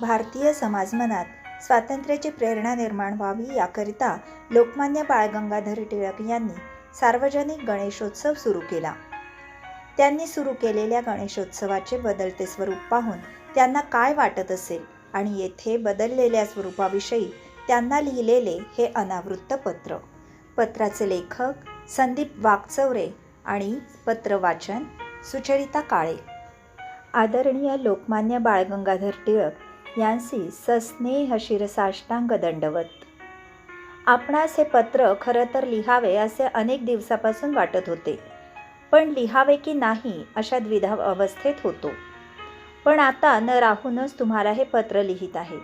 भारतीय समाजमनात स्वातंत्र्याची प्रेरणा निर्माण व्हावी याकरिता लोकमान्य बाळ गंगाधर टिळक यांनी सार्वजनिक गणेशोत्सव सुरू केला. त्यांनी सुरू केलेल्या गणेशोत्सवाचे बदलते स्वरूप पाहून त्यांना काय वाटत असेल आणि येथे बदललेल्या स्वरूपाविषयी त्यांना लिहिलेले हे अनावृत्त पत्र. पत्राचे लेखक संदीप वाकचौरे आणि पत्रवाचन सुचरिता काळे. आदरणीय लोकमान्य बाळ गंगाधर टिळक यांसी सस्नेह शिरसाष्टांग दंडवत. आपणास हे पत्र खरं तर लिहावे असे अनेक दिवसापासून वाटत होते. पण लिहावे की नाही अशा द्विधा अवस्थेत होतो. पण आता न राहूनच तुम्हाला हे पत्र लिहित आहे.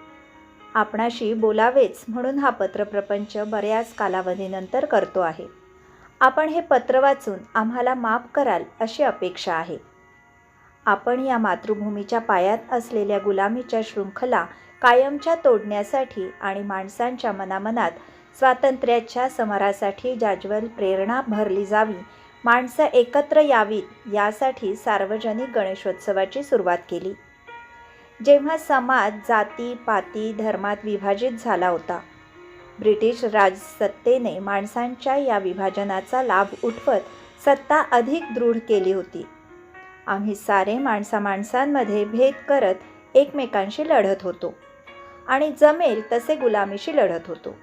आपणाशी बोलावेच म्हणून हा पत्रप्रपंच बऱ्याच कालावधीनंतर करतो आहे. आपण हे पत्र वाचून आम्हाला माफ कराल अशी अपेक्षा आहे. आपण या मातृभूमीच्या पायात असलेल्या गुलामीच्या शृंखला कायमच्या तोडण्यासाठी आणि माणसांच्या मनामनात स्वातंत्र्याच्या समरासाठी जाज्वल प्रेरणा भरली जावी माणसं एकत्र यावीत यासाठी सार्वजनिक गणेशोत्सवाची सुरुवात केली. जेव्हा समाज जाती पाती धर्मात विभाजित झाला होता ब्रिटिश राजसत्तेने माणसांच्या या विभाजनाचा लाभ उठवत सत्ता अधिक दृढ केली होती. आम्ही सारे माणसा माणसांमध्ये भेद करत एकमेकांशी लढत होतो. आणि जमेल तसे गुलामीशी लढत होतो.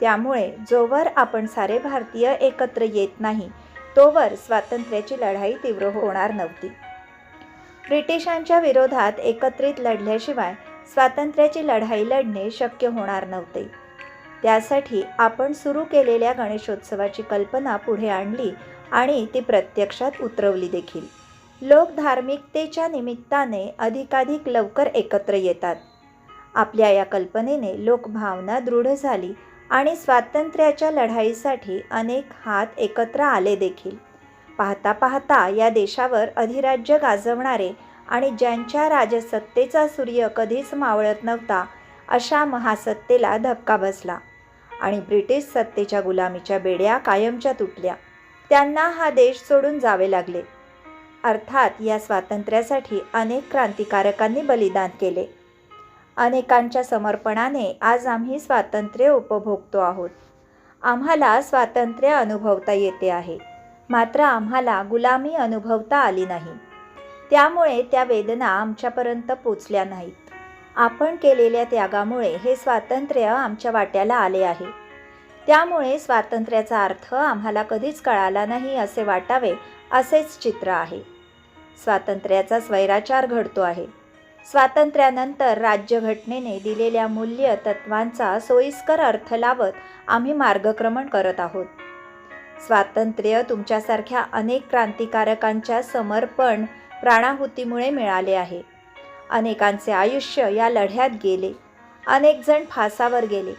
त्यामुळे जोवर आपण सारे भारतीय एकत्र येत नाही तोवर स्वातंत्र्याची लढाई तीव्र होणार नव्हती. ब्रिटिशांच्या विरोधात एकत्रित लढल्याशिवाय स्वातंत्र्याची लढाई लढणे शक्य होणार नव्हते. त्यासाठी आपण सुरू केलेल्या गणेशोत्सवाची कल्पना पुढे आणली आणि ती प्रत्यक्षात उतरवली देखील. लोक धार्मिकतेच्या निमित्ताने अधिकाधिक लवकर एकत्र येतात. आपल्या या कल्पनेने लोकभावना दृढ झाली आणि स्वातंत्र्याच्या लढाईसाठी अनेक हात एकत्र आले देखील. पाहता पाहता या देशावर अधिराज्य गाजवणारे आणि ज्यांच्या राजसत्तेचा सूर्य कधीच मावळत नव्हता अशा महासत्तेला धक्का बसला आणि ब्रिटिश सत्तेच्या गुलामीच्या बेड्या कायमच्या तुटल्या. त्यांना हा देश सोडून जावे लागले. अर्थात या स्वातंत्र्यासाठी अनेक क्रांतिकारकांनी बलिदान केले. अनेकांच्या समर्पणाने आज आम्ही स्वातंत्र्य उपभोगतो आहोत. आम्हाला स्वातंत्र्य अनुभवता येते आहे. मात्र आम्हाला गुलामी अनुभवता आली नाही. त्यामुळे त्या वेदना आमच्यापर्यंत पोचल्या नाहीत. आपण केलेल्या त्यागामुळे हे स्वातंत्र्य आमच्या वाट्याला आले आहे. त्यामुळे स्वातंत्र्याचा अर्थ आम्हाला कधीच कळाला नाही असे वाटावे असेच चित्र आहे. स्वातंत्र्याचा स्वैराचार घडतो आहे. स्वातंत्र्यानंतर राज्यघटनेने दिलेल्या मूल्य तत्वांचा सोयीस्कर अर्थ लावत आम्ही मार्गक्रमण करत आहोत. स्वातंत्र्य तुमच्यासारख्या अनेक क्रांतिकारकांच्या समर्पण प्राणाहुतीमुळे मिळाले आहे. अनेकांचे आयुष्य या लढ्यात गेले. अनेक जण फासावर गेले.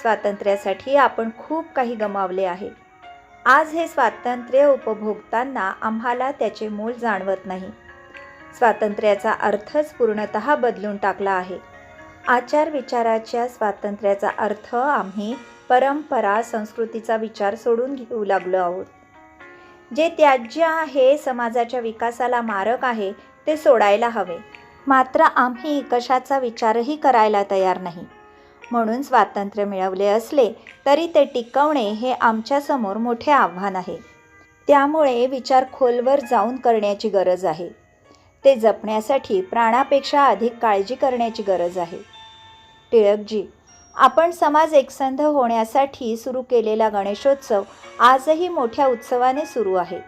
स्वातंत्र्यासाठी आपण खूप काही गमावले आहे. आज हे स्वातंत्र्य उपभोगताना आम्हाला त्याचे मूल जाणवत नाही. स्वातंत्र्याचा अर्थच पूर्णत बदलून टाकला आहे. आचार विचाराच्या स्वातंत्र्याचा अर्थ आम्ही परंपरा संस्कृतीचा विचार सोडून घेऊ लागलो आहोत. जे त्याज्य आहे समाजाच्या विकासाला मारक आहे ते सोडायला हवे. मात्र आम्ही कशाचा विचारही करायला तयार नाही. म्हणून स्वातंत्र्य मिळवले असले तरी ते टिकवणे हे आमच्यासमोर मोठे आव्हान आहे. त्यामुळे विचार खोलवर जाऊन करण्याची गरज आहे. ते जपण्यासाठी प्राणापेक्षा अधिक काळजी करण्याची गरज आहे. टिळकजी आपण समाज एकसंध होण्यासाठी सुरू केलेला गणेशोत्सव आजही मोठ्या उत्सवाने सुरू आहे.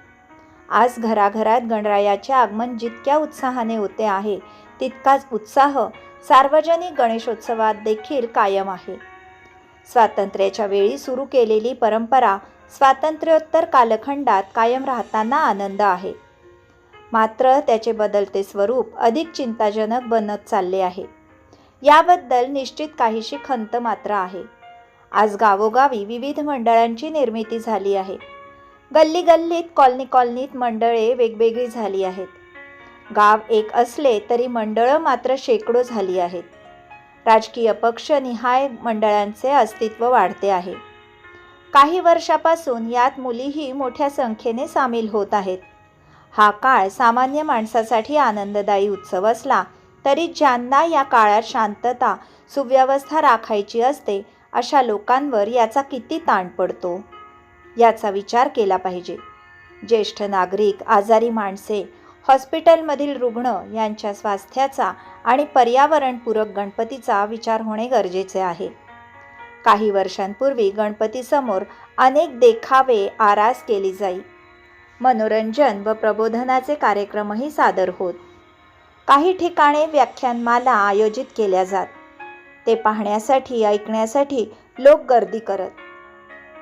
आज घराघरात गणरायाचे आगमन जितक्या उत्साहाने होते आहे तितकाच उत्साह सार्वजनिक गणेशोत्सवात देखील कायम आहे. स्वातंत्र्याच्या वेळी सुरू केलेली परंपरा स्वातंत्र्योत्तर कालखंडात कायम राहताना आनंद आहे. मात्र त्याचे बदलते स्वरूप अधिक चिंताजनक बनत चालले आहे. याबद्दल निश्चित काहीशी खंत मात्र आहे. आज गावोगावी विविध मंडळांची निर्मिती झाली आहे. गल्ली गल्लीत कॉलनी कॉलनीत मंडळे वेगवेगळी झाली आहेत. गाव एक असले तरी मंडळं मात्र शेकडो झाली आहेत. राजकीय पक्ष निहाय मंडळांचे अस्तित्व वाढते आहे. काही वर्षापासून यात मुलीही मोठ्या संख्येने सामील होत आहेत. हा काळ सामान्य माणसासाठी आनंददायी उत्सव असला तरी ज्यांना या काळात शांतता सुव्यवस्था राखायची असते अशा लोकांवर याचा किती ताण पडतो? याचा विचार केला पाहिजे. ज्येष्ठ नागरिक आजारी माणसे हॉस्पिटलमधील रुग्ण यांच्या स्वास्थ्याचा आणि पर्यावरणपूरक गणपतीचा विचार होणे गरजेचे आहे. काही वर्षांपूर्वी गणपतीसमोर अनेक देखावे आरास केली जाई. मनोरंजन व प्रबोधनाचे कार्यक्रमही सादर होत. काही ठिकाणी व्याख्यानमाला आयोजित केल्या जात. ते पाहण्यासाठी ऐकण्यासाठी लोक गर्दी करत.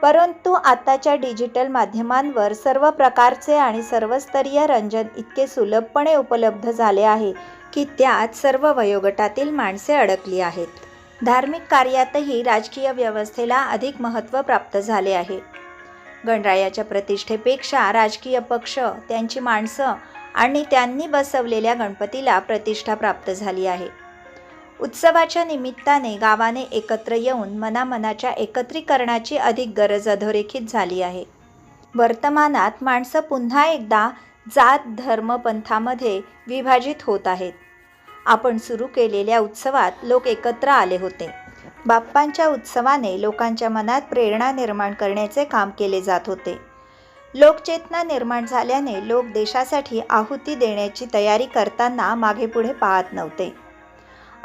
परंतु आताच्या डिजिटल माध्यमांवर सर्व प्रकारचे आणि सर्वस्तरीय रंजन इतके सुलभपणे उपलब्ध झाले आहे की त्यात सर्व वयोगटातील माणसे अडकली आहेत. धार्मिक कार्यातही राजकीय व्यवस्थेला अधिक महत्त्व प्राप्त झाले आहे. गणरायाच्या प्रतिष्ठेपेक्षा राजकीय पक्ष त्यांची माणसं आणि त्यांनी बसवलेल्या गणपतीला प्रतिष्ठा प्राप्त झाली आहे. उत्सवाच्या निमित्ताने गावाने एकत्र येऊन मनामनाच्या एकत्रीकरणाची अधिक गरज अधोरेखित झाली आहे. वर्तमानात माणसं पुन्हा एकदा जात धर्म पंथामध्ये विभाजित होत आहेत. आपण सुरू केलेल्या उत्सवात लोक एकत्र आले होते. बाप्पांच्या उत्सवाने लोकांच्या मनात प्रेरणा निर्माण करण्याचे काम केले जात होते. लोकचेतना निर्माण झाल्याने लोक देशासाठी आहुती देण्याची तयारी करताना मागेपुढे पाहत नव्हते.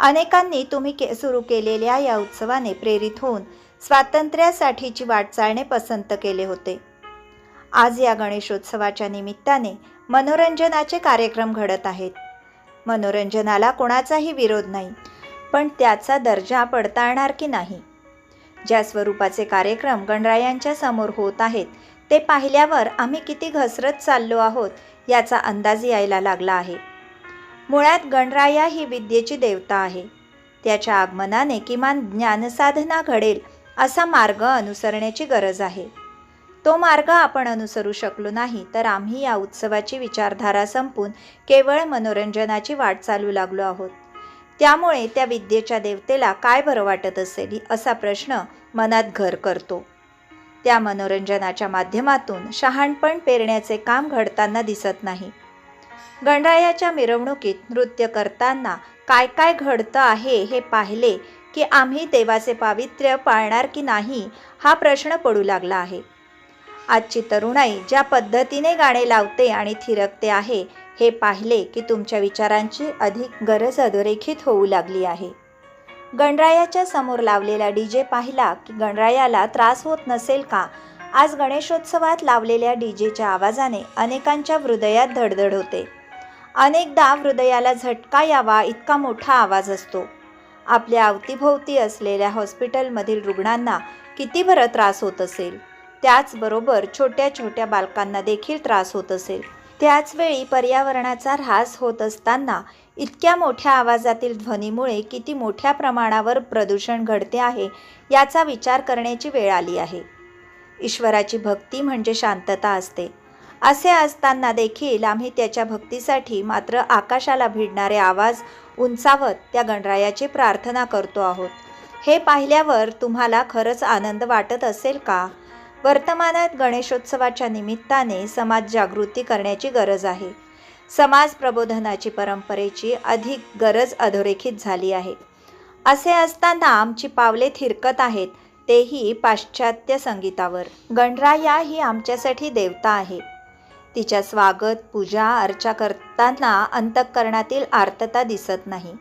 अनेकांनी तुम्ही के सुरू केलेल्या या उत्सवाने प्रेरित होऊन स्वातंत्र्यासाठीची वाटचाळणे पसंत केले होते. आज या गणेशोत्सवाच्या निमित्ताने मनोरंजनाचे कार्यक्रम घडत आहेत. मनोरंजनाला कोणाचाही विरोध नाही पण त्याचा दर्जा पडताळणार की नाही? ज्या स्वरूपाचे कार्यक्रम गणरायांच्या समोर होत आहेत ते पाहिल्यावर आम्ही किती घसरत चाललो आहोत याचा अंदाज यायला लागला आहे. मुळात गणराया ही विद्येची देवता आहे. त्याच्या आगमनाने किमान ज्ञानसाधना घडेल असा मार्ग अनुसरण्याची गरज आहे. तो मार्ग आपण अनुसरू शकलो नाही तर आम्ही या उत्सवाची विचारधारा संपून केवळ मनोरंजनाची वाट चालू लागलो आहोत. त्यामुळे त्या विद्येच्या देवतेला काय बरं वाटत असेल असा प्रश्न मनात घर करतो. त्या मनोरंजनाच्या माध्यमातून शहाणपण पेरण्याचे काम घडताना दिसत नाही. गणरायाच्या मिरवणुकीत नृत्य करताना काय काय घडतं आहे हे पाहिले की आम्ही देवाचे पावित्र्य पाळणार की नाही हा प्रश्न पडू लागला आहे. आजची तरुणाई ज्या पद्धतीने गाणे लावते आणि थिरकते आहे हे पाहिले की तुमच्या विचारांची अधिक गरज अधोरेखित होऊ लागली आहे. गणरायाच्या समोर लावलेला डी जे पाहिला की गणरायाला त्रास होत नसेल का? आज गणेशोत्सवात लावलेल्या डी जेच्या आवाजाने अनेकांच्या हृदयात धडधड होते. अनेकदा हृदयाला झटका यावा इतका मोठा आवाज असतो. आपल्या अवतीभोवती असलेल्या हॉस्पिटलमधील रुग्णांना किती बरं त्रास होत असेल? त्याचबरोबर छोट्या छोट्या बालकांना देखील त्रास होत असेल. त्याचवेळी पर्यावरणाचा ऱ्हास होत असताना इतक्या मोठ्या आवाजातील ध्वनीमुळे किती मोठ्या प्रमाणावर प्रदूषण घडते आहे याचा विचार करण्याची वेळ आली आहे. ईश्वराची भक्ती म्हणजे शांतता असते. असे असताना देखील आम्ही त्याच्या भक्तीसाठी मात्र आकाशाला भिडणारे आवाज उंचावत त्या गणरायाची प्रार्थना करतो आहोत. हे पाहिल्यावर तुम्हाला खरंच आनंद वाटत असेल का? वर्तमानात गणेशोत्सवाच्या निमित्ताने समाज जागृती करण्याची गरज आहे. समाज प्रबोधनाची परंपरेची अधिक गरज अधोरेखित झाली आहे. असे असताना आमची पावले थिरकत आहेत तेही पाश्चात्य संगीतावर. गणराया ही आमच्यासाठी देवता आहे. तिच्या स्वागत पूजा अर्चा करताना अंतःकरणातील आर्तता दिसत नाही.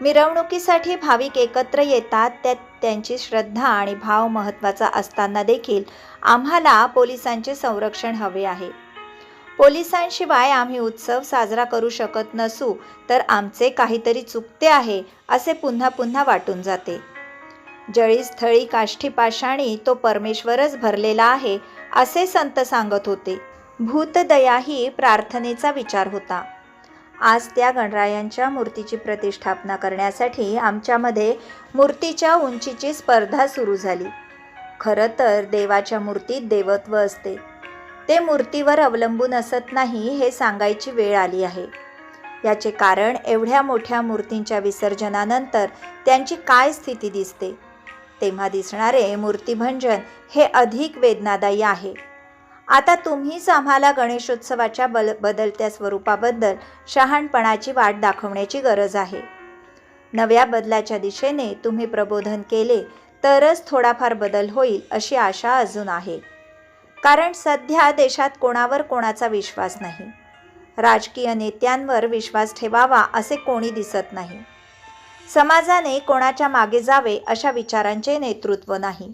मिरवणुकीसाठी भाविक एकत्र येतात त्यात त्यांची श्रद्धा आणि भाव महत्त्वाचा असताना देखील आम्हाला पोलिसांचे संरक्षण हवे आहे. पोलिसांशिवाय आम्ही उत्सव साजरा करू शकत नसू तर आमचे काहीतरी चुकते आहे असे पुन्हा पुन्हा वाटून जाते. जळी स्थळी काष्ठी पाषाणी तो परमेश्वरच भरलेला आहे असे संत सांगत होते. भूतदया ही प्रार्थनेचा विचार होता. आज त्या गणरायांच्या मूर्तीची प्रतिष्ठापना करण्यासाठी आमच्यामध्ये मूर्तीच्या उंचीची स्पर्धा सुरू झाली. खरं तर देवाच्या मूर्तीत देवत्व असते. ते मूर्तीवर अवलंबून असत नाही हे सांगायची वेळ आली आहे. याचे कारण एवढ्या मोठ्या मूर्तींच्या विसर्जनानंतर त्यांची काय स्थिती दिसते? तेव्हा दिसणारे मूर्तिभंजन हे अधिक वेदनादायी आहे. आता तुम्हीच आम्हाला गणेशोत्सवाच्या बल बदलत्या स्वरूपाबद्दल शहाणपणाची वाट दाखवण्याची गरज आहे. नव्या बदलाच्या दिशेने तुम्ही प्रबोधन केले तरच थोडाफार बदल होईल अशी आशा अजून आहे. कारण सध्या देशात कोणावर कोणाचा विश्वास नाही. राजकीय नेत्यांवर विश्वास ठेवावा असे कोणी दिसत नाही. समाजाने कोणाच्या मागे जावे अशा विचारांचे नेतृत्व नाही.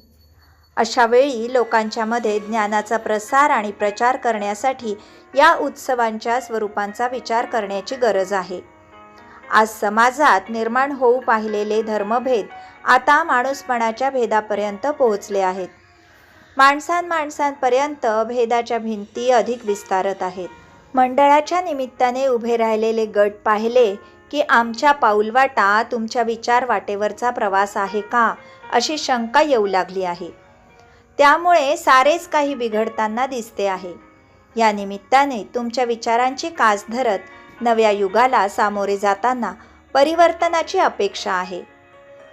अशा वेळी ज्ञानाचा प्रसार आणि प्रचार करण्यासाठी या उत्सवांच्या स्वरूपांचा विचार करण्याची गरज आहे. आज समाजात निर्माण होऊ पाहिलेले धर्मभेद आता माणूसपणाच्या भेदापर्यंत पोहोचले आहेत. माणसां माणसांपर्यंत भेदाच्या भिंती अधिक विस्तारत आहेत. मंडळाच्या निमित्ताने उभे राहिलेले गट पाहिले की आमच्या पाऊलवाटा तुमच्या विचार वाटेवरचा प्रवास आहे का अशी शंका येऊ लागली आहे. त्यामुळे सारेच काही बिघडताना दिसते आहे. या निमित्ताने तुमच्या विचारांची कास धरत नव्या युगाला सामोरे जाताना परिवर्तनाची अपेक्षा आहे.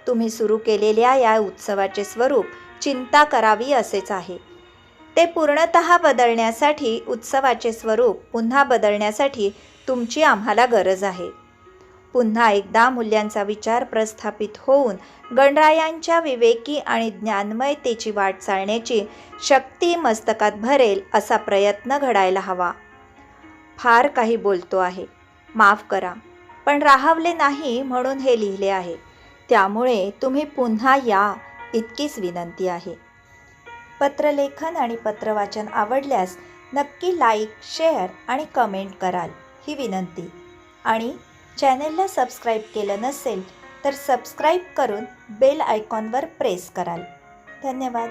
तुम्ही सुरू केलेल्या या उत्सवाचे स्वरूप चिंता करावी असेच आहे. ते पूर्णत बदलण्यासाठी उत्सवाचे स्वरूप पुन्हा बदलण्यासाठी तुमची आम्हाला गरज आहे. पुन्हा एकदा मूल्यांचा विचार प्रस्थापित होऊन गणरायांच्या विवेकी आणि ज्ञानमयतेची वाट चालण्याची शक्ती मस्तकात भरेल असा प्रयत्न घडायला हवा. फार काही बोलतो आहे. माफ करा. पण राहावले नाही म्हणून हे लिहिले आहे. त्यामुळे तुम्ही पुन्हा या इतकीच विनंती आहे. पत्रलेखन आणि पत्रवाचन आवडल्यास नक्की लाईक शेअर आणि कमेंट कराल ही विनंती. आणि चॅनेलला सबस्क्राईब केलं नसेल तर सबस्क्राईब करून बेल आयकॉनवर प्रेस कराल. धन्यवाद.